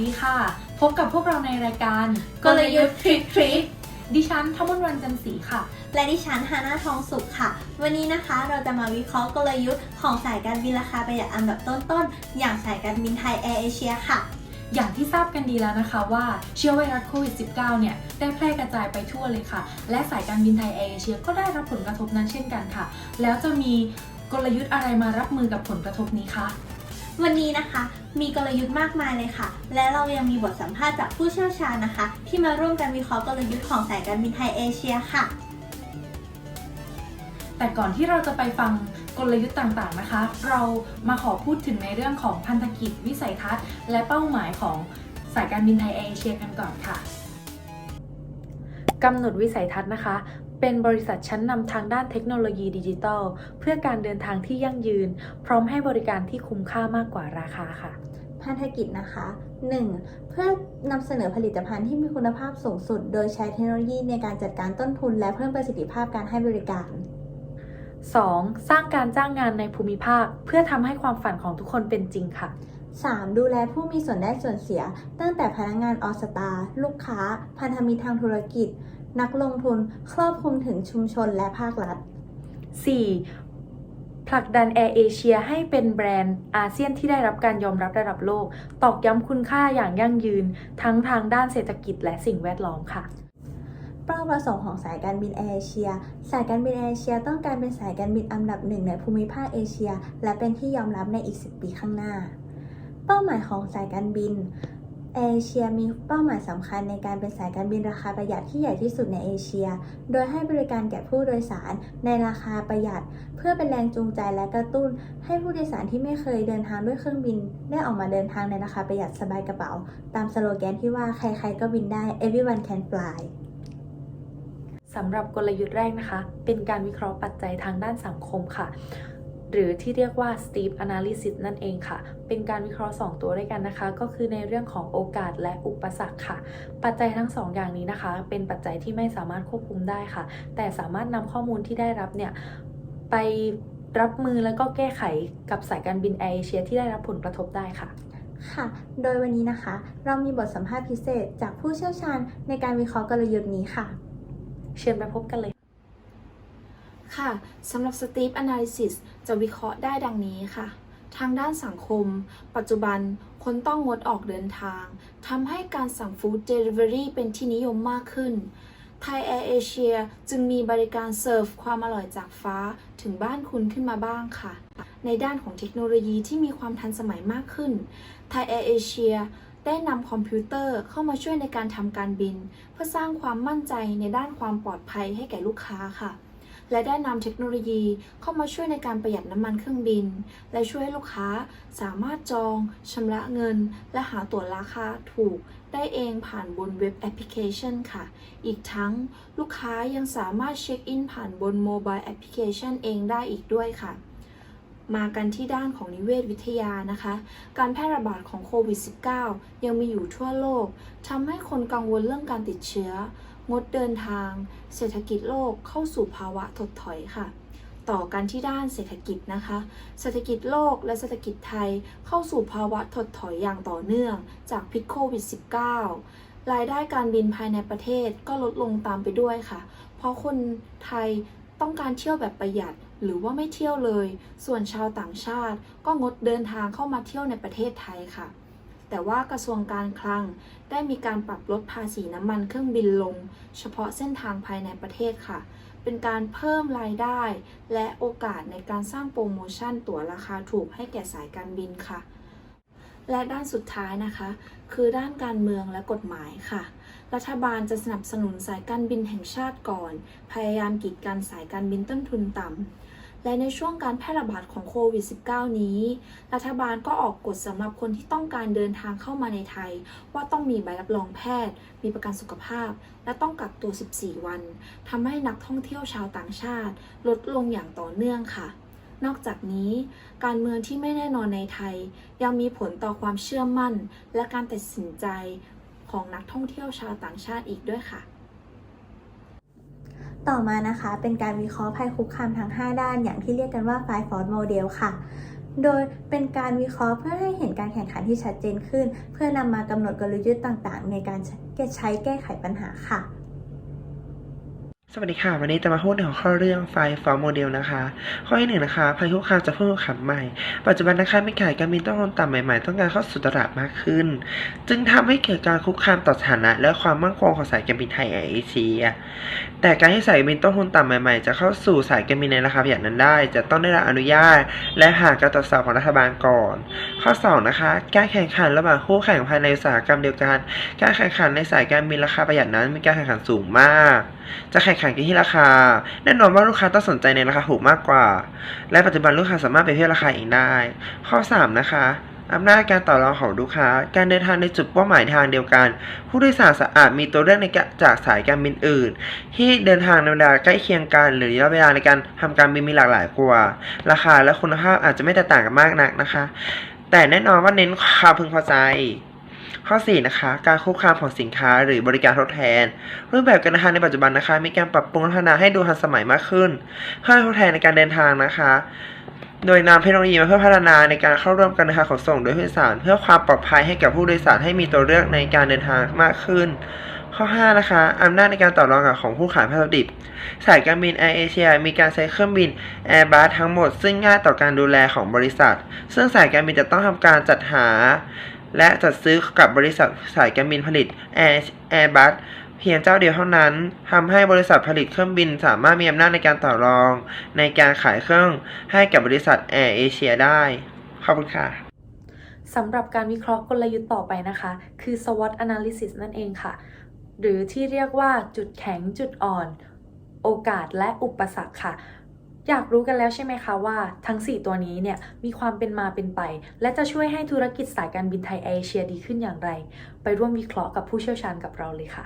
ดีค่ะ พบกับพวกเราในรายการกลยุทธ์ทริคทริคดิฉันธมนวันจันทร์ศรีค่ะ และดิฉันฮาน่าทองสุขค่ะ วันนี้นะคะเราจะมาวิเคราะห์กลยุทธ์ของสายการบินราคาประหยัดอันดับต้นๆ อย่างสายการบินไทยแอร์เอเชียค่ะ อย่างที่ทราบกันดีแล้วนะคะว่าเชื้อไวรัสโควิด -19 เนี่ย ได้แพร่กระจายไปทั่วเลยค่ะ และสายการบินไทยแอร์เอเชียก็ได้รับผลกระทบนั้นเช่นกันค่ะ แล้วจะมีกลยุทธ์อะไรมารับมือกับผลกระทบนี้คะ วันนี้นะคะมีกลยุทธ์มากมายเลยค่ะ และเรายังมีบทสัมภาษณ์จากผู้เชี่ยวชาญนะคะ ที่มาร่วมกันวิเคราะห์กลยุทธ์ของสายการบินไทยเอเชียค่ะ แต่ก่อนที่เราจะไปฟังกลยุทธ์ต่างๆนะคะ เรามาขอพูดถึงในเรื่องของพันธกิจวิสัยทัศน์ และเป้าหมายของสายการบินไทยแอร์เอเชียกันก่อนค่ะกำหนดวิสัยทัศน์นะคะ เป็นบริษัทชั้นนำทางด้านเทคโนโลยีดิจิทัล เพื่อการเดินทางที่ยั่งยืน พร้อมให้บริการที่คุ้มค่ามากกว่าราคาค่ะพันธกิจนะคะ 1. เพื่อนำเสนอผลิตภัณฑ์ที่มีคุณภาพสูงสุด โดยใช้เทคโนโลยีในการจัดการต้นทุน และเพิ่มประสิทธิภาพการให้บริการ 2. สร้างการจ้างงานในภูมิภาค เพื่อทำให้ความฝันของทุกคนเป็นจริงค่ะ 3. ดูแลผู้มีส่วนได้ส่วนเสีย ตั้งแต่พนักงานออสตา ลูกค้า พันธมิตรทางธุรกิจ นักลงทุนครอบคลุมถึงชุมชนและภาครัฐ 4. ผลักดันแอร์เอเชียให้เป็นแบรนด์อาเซียนที่ได้รับการยอมรับระดับโลก ตอกย้ำคุณค่าอย่างยั่งยืน ทั้งทางด้านเศรษฐกิจและสิ่งแวดล้อมค่ะเป้าประสงค์ของสายการบินแอร์เอเชีย สายการบินแอร์เอเชียต้องการเป็นสายการบินอันดับหนึ่งในภูมิภาคเอเชีย และเป็นที่ยอมรับในอีก 10 ปีข้างหน้า เป้าหมายของสายการบิน แอร์เอเชียมีเป้าหมายสำคัญในการเป็นสายการบินราคาประหยัดที่ใหญ่ที่สุดในเอเชีย โดยให้บริการแก่ผู้โดยสารในราคาประหยัด เพื่อเป็นแรงจูงใจและกระตุ้น ให้ผู้โดยสารที่ไม่เคยเดินทางด้วยเครื่องบิน ได้ออกมาเดินทางในราคาประหยัดสบายกระเป๋า ตามสโลแกนที่ว่าใครๆก็บินได้ everyone can fly สำหรับกลยุทธ์แรกนะคะ เป็นการวิเคราะห์ปัจจัยทางด้านสังคมค่ะ หรือที่เรียกว่า Steve Analysis นั่นเองค่ะ เป็นการวิเคราะห์ 2 ตัวด้วยกันนะคะ ก็คือในเรื่องของโอกาสและอุปสรรคค่ะ ปัจจัยทั้ง 2 อย่างนี้นะคะ เป็นปัจจัยที่ไม่สามารถควบคุมได้ค่ะ แต่สามารถนำข้อมูลที่ได้รับเนี่ยไปรับมือแล้วก็แก้ไขกับสายการบินแอร์เอเชียที่ได้รับผลกระทบได้ค่ะค่ะ โดยวันนี้นะคะ เรามีบทสัมภาษณ์พิเศษจากผู้เชี่ยวชาญในการวิเคราะห์กลยุทธ์นี้ค่ะ เชิญไปพบกันเลย ค่ะสำหรับ Steve Analysis จะวิเคราะห์ได้ดังนี้ค่ะ ทางด้านสังคม ปัจจุบันคนต้องงดออกเดินทางทำให้การสั่งฟู้ดเดลิเวอรี่เป็นที่นิยมมากขึ้นไทยแอร์เอเชียจึงมีบริการเสิร์ฟความอร่อยจากฟ้าถึงบ้านคุณขึ้นมาบ้างค่ะ ในด้านของเทคโนโลยีที่มีความทันสมัยมากขึ้นไทยแอร์เอเชียได้นำคอมพิวเตอร์เข้ามาช่วยในการทำการบิน เพื่อสร้างความมั่นใจในด้านความปลอดภัยให้แก่ลูกค้าค่ะ และได้นำเทคโนโลยีเข้ามาช่วยในการประหยัดน้ำมันเครื่องบิน และช่วยให้ลูกค้าสามารถจองชำระเงิน และหาตั๋วราคาถูกได้เองผ่านบนเว็บแอปพลิเคชันค่ะ อีกทั้งลูกค้ายังสามารถเช็คอินผ่านบนโมบายแอปพลิเคชันเองได้อีกด้วยค่ะมากันที่ด้านของนิเวศวิทยานะคะ การแพร่ระบาดของโควิด -19 ยังมีอยู่ทั่วโลก ทำให้คนกังวลเรื่องการติดเชื้อ งดเดินทาง เศรษฐกิจโลกเข้าสู่ภาวะถดถอยค่ะ ต่อกันที่ด้านเศรษฐกิจนะคะ เศรษฐกิจโลกและเศรษฐกิจไทยเข้าสู่ภาวะถดถอยอย่างต่อเนื่องจากพิษโควิด -19 รายได้การบินภายในประเทศก็ลดลงตามไปด้วยค่ะ เพราะคนไทยต้องการเที่ยวแบบประหยัดหรือว่าไม่เที่ยวเลย ส่วนชาวต่างชาติก็งดเดินทางเข้ามาเที่ยวในประเทศไทยค่ะ แต่ว่ากระทรวงการคลัง ได้มีการปรับลดภาษีน้ำมันเครื่องบินลง เฉพาะเส้นทางภายในประเทศค่ะ เป็นการเพิ่มรายได้ และโอกาสในการสร้างโปรโมชั่นตั๋วราคาถูกให้แก่สายการบินค่ะ และด้านสุดท้ายนะคะ คือด้านการเมืองและกฎหมายค่ะ รัฐบาลจะสนับสนุนสายการบินแห่งชาติก่อน พยายามกีดกันสายการบินต้นทุนต่ำ และในช่วงการแพร่ระบาดของโควิด -19 นี้ รัฐบาลก็ออกกฎสำหรับคนที่ต้องการเดินทางเข้ามาในไทย ว่าต้องมีใบรับรองแพทย์ มีประกันสุขภาพ และต้องกักตัว 14 วันทำให้นักท่องเที่ยวชาวต่างชาติ ลดลงอย่างต่อเนื่องค่ะนอกจากนี้ การเมืองที่ไม่แน่นอนในไทย ยังมีผลต่อความเชื่อมั่น และการตัดสินใจของนักท่องเที่ยวชาวต่างชาติอีกด้วยค่ะ ต่อมานะคะเป็นการวิเคราะห์ภัยคุกคามทั้ง 5 ด้านอย่างที่เรียกกันว่า Five Force Model ค่ะ โดยเป็นการวิเคราะห์เพื่อให้เห็นการแข่งขันที่ชัดเจนขึ้น เพื่อนำมากำหนดกลยุทธ์ต่างๆ ในการใช้แก้ไขปัญหาค่ะ สวัสดีค่ะ วันนี้จะมาพูดในหัวข้อเรื่องไฟฟอร์โมเดลนะคะ ข้อที่หนึ่งนะคะภัยคุกคามจากผู้ขับใหม่ ปัจจุบันนะคะมีขายการบินต้องลงต่ำใหม่ๆ ต้องการเข้าสู่ตลาดมากขึ้น จึงทำให้เกิดการคุกคามต่อสถานะ และความมั่นคงของสายการบินไทยแอร์เอเชียแต่การที่สายการบินต้นทุนต่ำใหม่ๆ จะเข้าสู่สายการบินในราคาประหยัดนั้นได้ จะต้องได้รับอนุญาต และผ่านการตรวจสอบของรัฐบาลก่อน ข้อสองนะคะการแข่งขันระหว่างคู่แข่งภายในอุตสาหกรรมเดียวกัน การแข่งขันในสายการบินราคาประหยัดนั้นมีการแข่งขันสูงมากจะแข่งขันกันที่ราคา แน่นอนว่าลูกค้าต้องสนใจในราคาถูกมากกว่า และปัจจุบันลูกค้าสามารถไปเทียบราคาเองได้ ข้อ 3 นะคะอำนาจการต่อรองของลูกค้า การเดินทางในจุดเป้าหมายทางเดียวกัน ผู้โดยสารสะอาดมีตัวเลือกในกจากสายการบินอื่น ที่เดินทางในเวลาใกล้เคียงกัน หรือระยะเวลาในการทำการบินมีหลากหลายกว่า ราคาและคุณภาพอาจจะไม่แตกต่างกันมากนักนะคะ แต่แน่นอนว่าเน้นความพึงพอใจ ข้อ 4 นะคะ การคุกคามของสินค้าหรือบริการทดแทน รูปแบบการเดินทางในปัจจุบันนะคะ มีการปรับปรุงพัฒนาให้ดูทันสมัยมากขึ้น เพื่อทดแทนในการเดินทางนะคะ โดยนำเทคโนโลยีมาเพื่อพัฒนาในการเข้าร่วมการเดินทางขนส่งโดยผู้โดยสาร เพื่อความปลอดภัยให้กับผู้โดยสารให้มีตัวเลือกในการเดินทางมากขึ้นข้อ 5 นะคะ อำนาจในการต่อรองกับของผู้ขายพัสดุดิบสายการบินแอร์เอเชียมีการใช้เครื่องบิน Airbus ทั้งหมด ซึ่งง่ายต่อการดูแลของบริษัท ซึ่งสายการบินจะต้องทำการจัดหา และจัดซื้อกับบริษัทสายการบินผลิต Air Airbus เพียงเจ้าเดียวเท่านั้นทำให้บริษัทผลิตเครื่องบินสามารถมีอำนาจในการต่อรอง ในการขายเครื่องให้กับบริษัทแอร์เอเชียได้ ขอบคุณค่ะสำหรับการวิเคราะห์กลยุทธ์ต่อไปนะคะ คือ SWOT analysis นั่นเองค่ะ หรือที่เรียกว่าจุดแข็งจุดอ่อน โอกาสและอุปสรรคค่ะ อยากรู้กันแล้วใช่ไหมคะว่าทั้ง 4 ตัวนี้เนี่ยมีความเป็นมาเป็นไป และจะช่วยให้ธุรกิจสายการบินไทยแอเอเชียดีขึ้นอย่างไร ไปร่วมวิเคราะห์กับผู้เชี่ยวชาญกับเราเลยค่ะ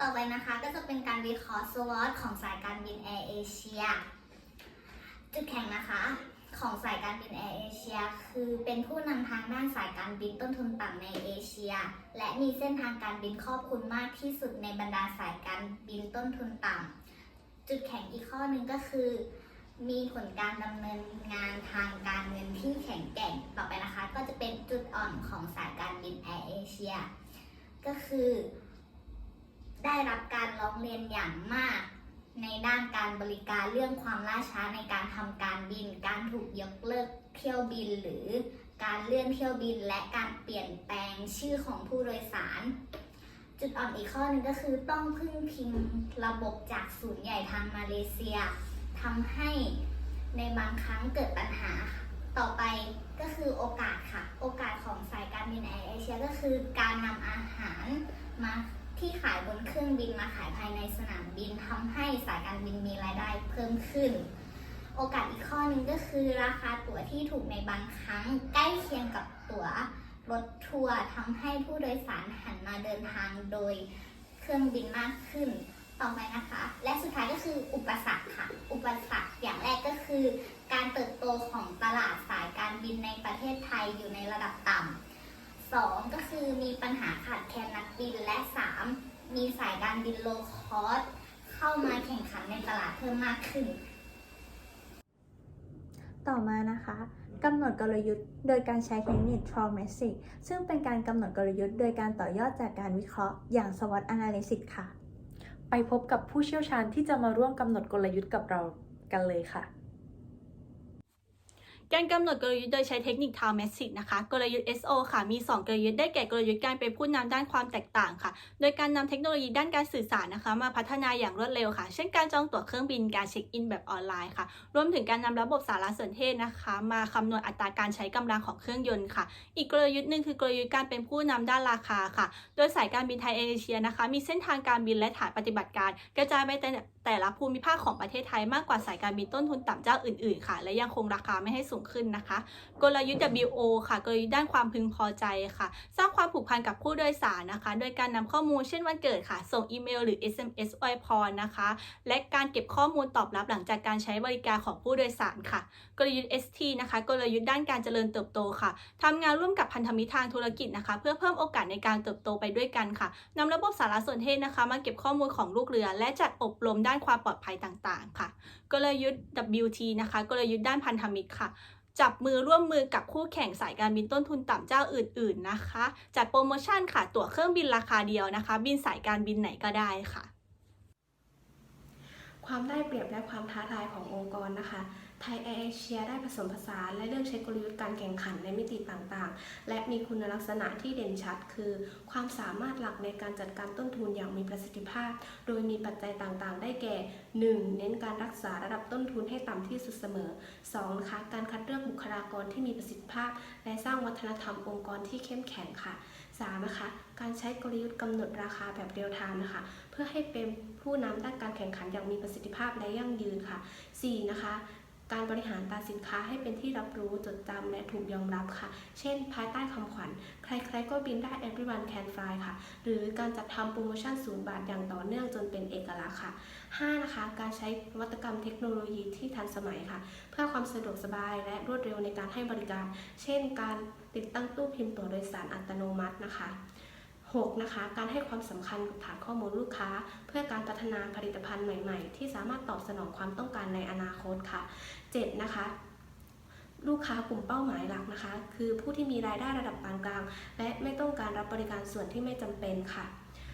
ต่อไปนะคะก็จะเป็นการวิเคราะห์ SWOT ของสายการบินแอร์เอเชียจุดแข็งนะคะของสายการบินแอร์เอเชียคือเป็นผู้นำทางด้านสายการบินต้นทุนต่ำในเอเชีย และมีเส้นทางการบินครอบคลุมมากที่สุดในบรรดาสายการบินต้นทุนต่ำ จุดแข็งอีกข้อหนึ่งก็คือ มีผลการดำเนินงานทางการเงินที่แข็งแกร่งต่อไปนะคะ ก็จะเป็นจุดอ่อนของสายการบินแอร์เอเชียก็คือ ได้รับการร้องเรียนอย่างมาก ในด้านการบริการเรื่องความล่าช้าในการทำการบิน การถูกยกเลิกเที่ยวบินหรือการเลื่อนเที่ยวบินและการเปลี่ยนแปลงชื่อของผู้โดยสาร จุดอ่อนอีกข้อหนึ่งก็คือต้องพึ่งพิงระบบจากศูนย์ใหญ่ทางมาเลเซียทำให้ในบางครั้งเกิดปัญหาต่อไปก็คือโอกาสค่ะ โอกาสของสายการบินแอร์เอเชียก็คือการนำอาหารมาที่ขายบนเครื่องบินมาขายภายในสนามบินทำให้สายการบินมีรายได้เพิ่มขึ้น โอกาสอีกข้อหนึ่งก็คือราคาตั๋วที่ถูกในบางครั้งใกล้เคียงกับตั๋ว รถทัวร์ทำให้ผู้โดยสารหันมาเดินทางโดยเครื่องบินมากขึ้นต่อไปนะคะ และสุดท้ายก็คืออุปสรรคค่ะ อุปสรรคอย่างแรกก็คือ การเติบโตของตลาดสายการบินในประเทศไทยอยู่ในระดับต่ำสองก็คือมีปัญหาขาดแคลนนักบินและสามมีสายการบินโลคอสเข้ามาแข่งขันในตลาดเพิ่มมากขึ้น ต่อมานะคะ กำหนดกลยุทธ์โดยการใช้เทคนิค t r a m a t i c ซึ่งเป็นการกำหนดกลยุทธ์โดยการต่อยอดจากการวิเคราะห์อย่าง SWOT Analysis ค่ะ ไปพบกับผู้เชี่ยวชาญที่จะมาร่วมกำหนดกลยุทธ์กับเรากันเลยค่ะ การกำหนดกลยุทธ์โดยใช้เทคนิค Town Message นะคะ กลยุทธ์ SO ค่ะมี 2 กลยุทธ์ได้แก่กลยุทธ์การเป็นผู้นำด้านความแตกต่างค่ะ โดยการนำเทคโนโลยีด้านการสื่อสารนะคะ มาพัฒนาอย่างรวดเร็วค่ะ เช่นการจองตั๋วเครื่องบินการเช็คอินแบบออนไลน์ค่ะ รวมถึงการนำระบบสารสนเทศนะคะ มาคำนวณอัตราการใช้กำลังของเครื่องยนต์ค่ะ อีกกลยุทธ์หนึ่งคือกลยุทธ์การเป็นผู้นำด้านราคาค่ะ โดยสายการบินไทยเอเชียนะคะ มีเส้นทางการบินและฐานปฏิบัติการ กระจายไปแต่แต่ละภูมิภาคของประเทศไทยมากกว่าสายการบินต้นทุนต่ำเจ้าอื่นๆค่ะ และยังคงราคาไม่ให้สูงงขึ้นนะคะ กลยุทธ์ WO ค่ะ กลยุทธ์ด้านความพึงพอใจค่ะ สร้างความผูกพันกับผู้โดยสารนะคะ โดยการนำข้อมูลเช่นวันเกิดค่ะ ส่งอีเมลหรือ SMS อวยพรนะคะ และการเก็บข้อมูลตอบรับหลังจากการใช้บริการของผู้โดยสารค่ะ กลยุทธ์ ST นะคะ กลยุทธ์ด้านการเจริญเติบโตค่ะทำงานร่วมกับพันธมิตรทางธุรกิจนะคะ เพื่อเพิ่มโอกาสในการเติบโตไปด้วยกันค่ะนำระบบสารสนเทศนะคะ มาเก็บข้อมูลของลูกเรือ และจัดอบรมด้านความปลอดภัยต่างๆ ค่ะ กลยุทธ์ WT นะคะ กลยุทธ์ด้านพันธมิตรค่ะ จับมือร่วมมือกับคู่แข่งสายการบินต้นทุนต่ำเจ้าอื่น ๆนะคะ จัดโปรโมชั่นค่ะ ตั๋วเครื่องบินราคาเดียวนะคะ บินสายการบินไหนก็ได้ค่ะ ความได้เปรียบและความท้าทายขององค์กรนะคะ ไทยแอร์เอเชียได้ผสมผสานและเลือกใช้กลยุทธ์การแข่งขันในมิติต่างๆ และมีคุณลักษณะที่เด่นชัด คือ ความสามารถหลักในการจัดการต้นทุนอย่างมีประสิทธิภาพ โดยมีปัจจัยต่างๆ ได้แก่ 1. เน้นการรักษาระดับต้นทุนให้ต่ำที่สุดเสมอ 2. นะคะการคัดเลือกบุคลากรที่มีประสิทธิภาพ และสร้างวัฒนธรรมองค์กรที่เข้มแข็งค่ะ 3. นะคะการใช้กลยุทธ์กำหนดราคาแบบเรียลไทม์นะคะ เพื่อให้เป็นผู้นำด้านการแข่งขันอย่างมีประสิทธิภาพและยั่งยืนค่ะ 4. นะคะ การบริหารตราสินค้าให้เป็นที่รับรู้จดจำและถูกยอมรับค่ะ เช่น ภายใต้คำขวัญ ใครๆก็บินได้ everyone can fly ค่ะ หรือการจัดทำโปรโมชั่นศูนย์บาทอย่างต่อเนื่องจนเป็นเอกลักษณ์ค่ะ 5. นะคะ การใช้นวัตกรรมเทคโนโลยีที่ทันสมัยค่ะ เพื่อความสะดวกสบายและรวดเร็วในการให้บริการ เช่น การติดตั้งตู้พิมพ์ตั๋วโดยสารอัตโนมัตินะคะ 6. นะคะ การให้ความสำคัญกับฐานข้อมูลลูกค้า เพื่อการพัฒนาผลิตภัณฑ์ใหม่ ๆ ที่สามารถตอบสนองความต้องการในอนาคตค่ะ 7. นะคะลูกค้ากลุ่มเป้าหมายหลักนะคะ คือผู้ที่มีรายได้ระดับปานกลาง และไม่ต้องการรับบริการส่วนที่ไม่จำเป็นค่ะ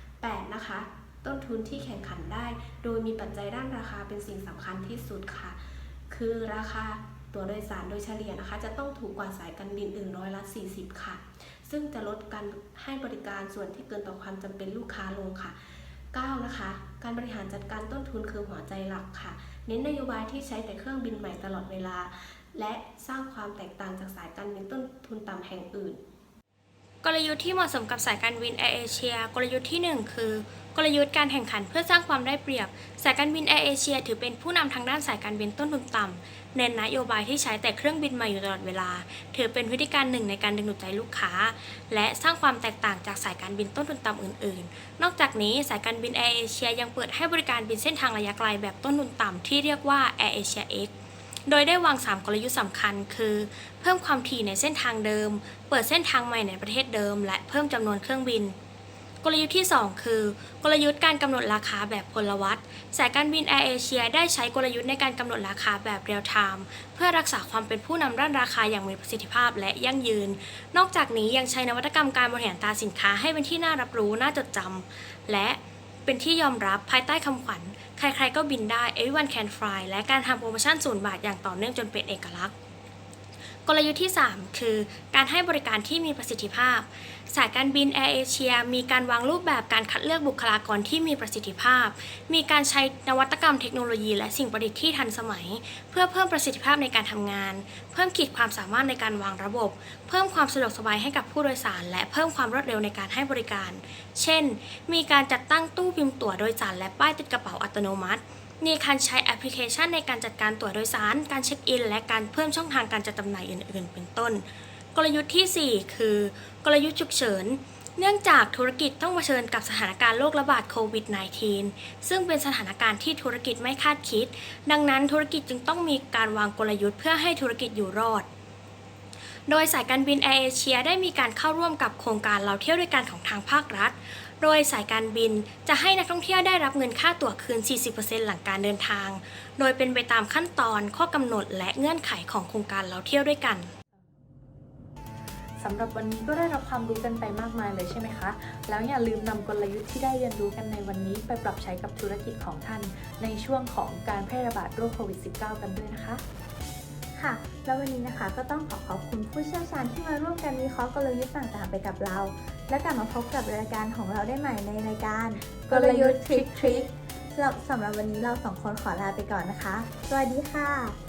8. นะคะ ต้นทุนที่แข่งขันได้ โดยมีปัจจัยด้านราคาเป็นสิ่งสำคัญที่สุดค่ะ คือราคาตั๋วโดยสารโดยเฉลี่ยนะคะ จะต้องถูกกว่าสายการบินอื่นร้อยละ 40 ค่ะ ซึ่งจะลดการให้บริการส่วนที่เกินต่อความจำเป็นลูกค้าลงค่ะ 9. นะคะ การบริหารจัดการต้นทุนคือหัวใจหลักค่ะ เน้นนโยบายที่ใช้แต่เครื่องบินใหม่ตลอดเวลา และสร้างความแตกต่างจากสายการบินต้นทุนต่ำแห่งอื่น กลยุทธ์ที่เหมาะสมกับสายการบินแอร์เอเชียกลยุทธ์ที่ 1 คือกลยุทธ์การแข่งขันเพื่อสร้างความได้เปรียบ สายการบินแอร์เอเชียถือเป็นผู้นำทางด้านสายการบินต้นทุนต่ำ เน้นนโยบายที่ใช้แต่เครื่องบินใหม่อยู่ตลอดเวลา ถือเป็นวิธีการหนึ่งในการดึงดูดใจลูกค้า และสร้างความแตกต่างจากสายการบินต้นทุนต่ำอื่น ๆ นอกจากนี้สายการบินแอร์เอเชียยังเปิดให้บริการบินเส้นทางระยะไกลแบบต้นทุนต่ำที่เรียกว่า Air Asia X โดยได้วาง 3 กลยุทธ์สำคัญ คือ เพิ่มความถี่ในเส้นทางเดิม เปิดเส้นทางใหม่ในประเทศเดิม และเพิ่มจำนวนเครื่องบิน กลยุทธ์ที่ 2 คือ กลยุทธ์การกำหนดราคาแบบพลวัตสายการบินแอร์เอเชียได้ใช้กลยุทธ์ในการกำหนดราคาแบบเรียลไทม์เพื่อรักษาความเป็นผู้นำด้านราคาอย่างมีประสิทธิภาพและยั่งยืน นอกจากนี้ยังใช้นวัตกรรมการบริหารตราสินค้าให้เป็นที่น่ารับรู้น่าจดจำและเป็นที่ยอมรับภายใต้คำขวัญ ใครๆก็บินได้ everyone can fly และการทำโปรโมชั่นศูนย์บาทอย่างต่อเนื่องจนเป็นเอกลักษณ์ กลยุทธ์ที่ 3 คือ การให้บริการที่มีประสิทธิภาพ สายการบินแอร์เอเชียมีการวางรูปแบบการคัดเลือกบุคลากรที่มีประสิทธิภาพ มีการใช้นวัตกรรมเทคโนโลยีและสิ่งประดิษฐ์ที่ทันสมัย เพื่อเพิ่มประสิทธิภาพในการทำงาน เพิ่มขีดความสามารถในการวางระบบ เพิ่มความสะดวกสบายให้กับผู้โดยสาร และเพิ่มความรวดเร็วในการให้บริการ เช่น มีการจัดตั้งตู้พิมพ์ตั๋วโดยสารและป้ายติดกระเป๋าอัตโนมัติ มีการใช้แอปพลิเคชันในการจัดการตั๋วโดยสาร การเช็คอิน และการเพิ่มช่องทางการจัดจำหน่ายอื่น ๆ เป็นต้น กลยุทธ์ที่ 4 คือ กลยุทธ์ฉุกเฉิน เนื่องจากธุรกิจต้องเผชิญกับสถานการณ์โรคระบาดโควิด -19 ซึ่งเป็นสถานการณ์ที่ธุรกิจไม่คาดคิด ดังนั้นธุรกิจจึงต้องมีการวางกลยุทธ์เพื่อให้ธุรกิจอยู่รอดโดยสายการบินแอร์เอเชียได้มีการเข้าร่วมกับโครงการเราเที่ยวด้วยกันของทางภาครัฐ โดยสายการบินจะให้นักท่องเที่ยวได้รับเงินค่าตั๋วคืน 40%หลังการเดินทาง โดยเป็นไปตามขั้นตอนข้อกำหนดและเงื่อนไขของโครงการเราเที่ยวด้วยกันสำหรับวันนี้ก็ได้รับความรู้กันไปมากมายเลยใช่ไหมคะ แล้วอย่าลืมนำกลยุทธ์ที่ได้เรียนรู้กันในวันนี้ไปปรับใช้กับธุรกิจของท่าน ในช่วงของการแพร่ระบาดโรคโควิด -19 กันด้วยนะคะ ค่ะ แล้ววันนี้นะคะก็ต้องขอขอบคุณผู้เชี่ยวชาญที่มาร่วมกันวิเคราะห์กลยุทธ์ต่างๆไปกับเรา และกลับมาพบกับรายการของเราได้ใหม่ในรายการ กลยุทธ์ทริคทริคสำหรับสำหรับวันนี้เราสองคนขอลาไปก่อนนะคะ สวัสดีค่ะ